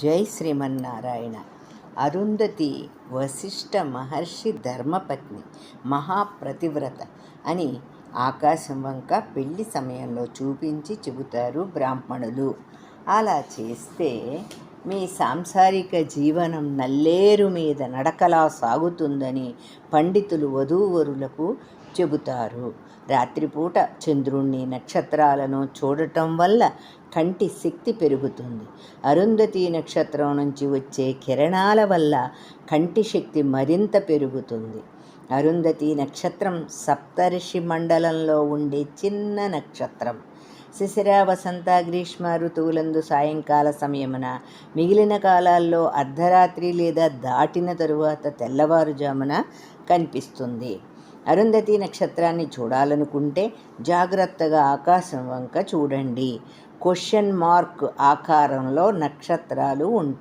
జై శ్రీమన్నారాయణ. అరుంధతి వశిష్ఠ మహర్షి ధర్మపత్ని మహాప్రతివ్రత అని ఆకాశం వంక పెళ్ళి సమయంలో చూపించి చెబుతారు బ్రాహ్మణులు. అలా చేస్తే మీ సాంసారిక జీవనం నల్లేరు మీద నడకలా సాగుతుందని పండితులు వధూవరులకు చెబుతారు. రాత్రిపూట చంద్రుణ్ణి నక్షత్రాలను చూడటం వల్ల కంటి శక్తి పెరుగుతుంది. అరుంధతి నక్షత్రం నుంచి వచ్చే కిరణాల వల్ల కంటి శక్తి మరింత పెరుగుతుంది. అరుంధతి నక్షత్రం సప్తర్షి మండలంలో ఉండే చిన్న నక్షత్రం. శిశిర వసంత గ్రీష్మ ఋతువులందు సాయంకాల సమయమున మిగిలిన కాలాల్లో అర్ధరాత్రి లేదా దాటిన తరువాత తెల్లవారుజామున కనిపిస్తుంది. అరుంధతి నక్షత్రాన్ని చూడాలనుకుంటే జాగ్రత్తగా ఆకాశం వంక చూడండి. క్వశ్చన్ మార్క్ ఆకారంలో నక్షత్రాలు ఉంటాయి